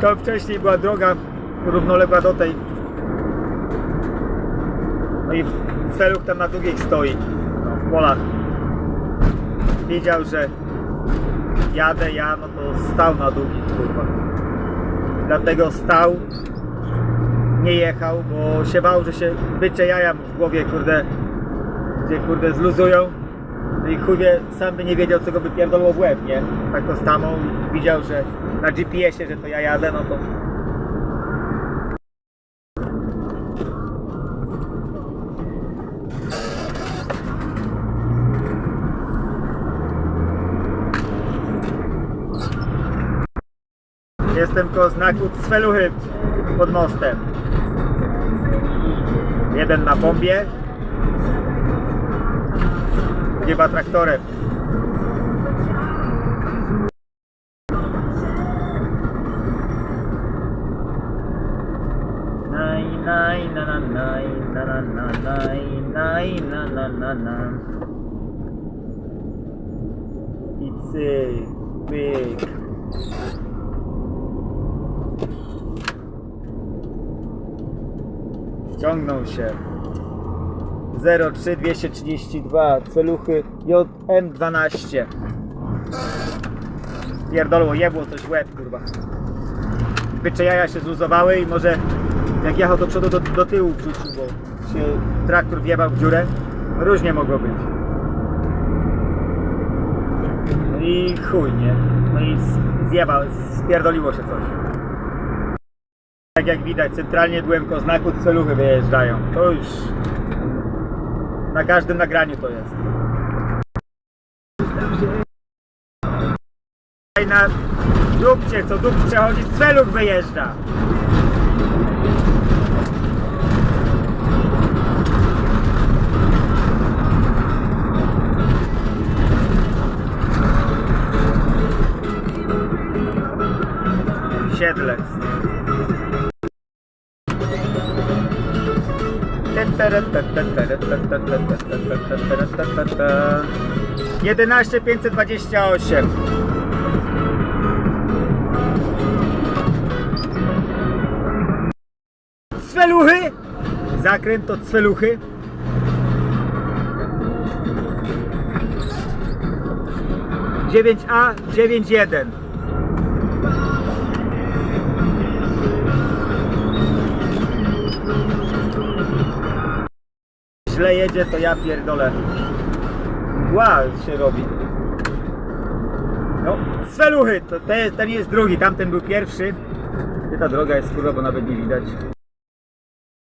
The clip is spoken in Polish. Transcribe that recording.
Tam wcześniej była droga równoległa do tej. No i Feluch tam na długich stoi. No, w polach. Wiedział, że jadę ja, no to stał na długich kurwa. Dlatego stał, nie jechał, bo się bał, że się bycze jaja w głowie, kurde, gdzie kurde zluzują. I chuj sam by nie wiedział, co go by pierdolło w łeb, nie? Tak to stanął, widział, że na GPS-ie, że to ja jadę, no to Jestem koło znaku Cweluchy pod mostem. Jeden na bombie. Chyba traktorem. Naj, na, na. Ściągnął się. 03232 celuchy JM12 Pierdolło, jebło coś łeb, kurwa. Bycze jaja się zluzowały i może jak jechał do przodu, do, do tyłu wrzucił, bo się traktor wjebał w dziurę. Różnie mogło być. No i chuj, nie? No i zjebał, spierdoliło się coś. Tak jak widać, centralnie koło znaku celuchy wyjeżdżają. To już na każdym nagraniu to jest. Tutaj na dupcie, co dup przechodzi, z celuch wyjeżdża. Siedlec. 11528 Cweluchy? Zakręt od cweluchy. Dziewięć A dziewięć jeden jedzie, to ja pierdolę. Mgła się robi. No, Sveluchy, to ten, ten jest drugi, tamten był pierwszy. Ta droga jest kurwa, bo nawet nie widać.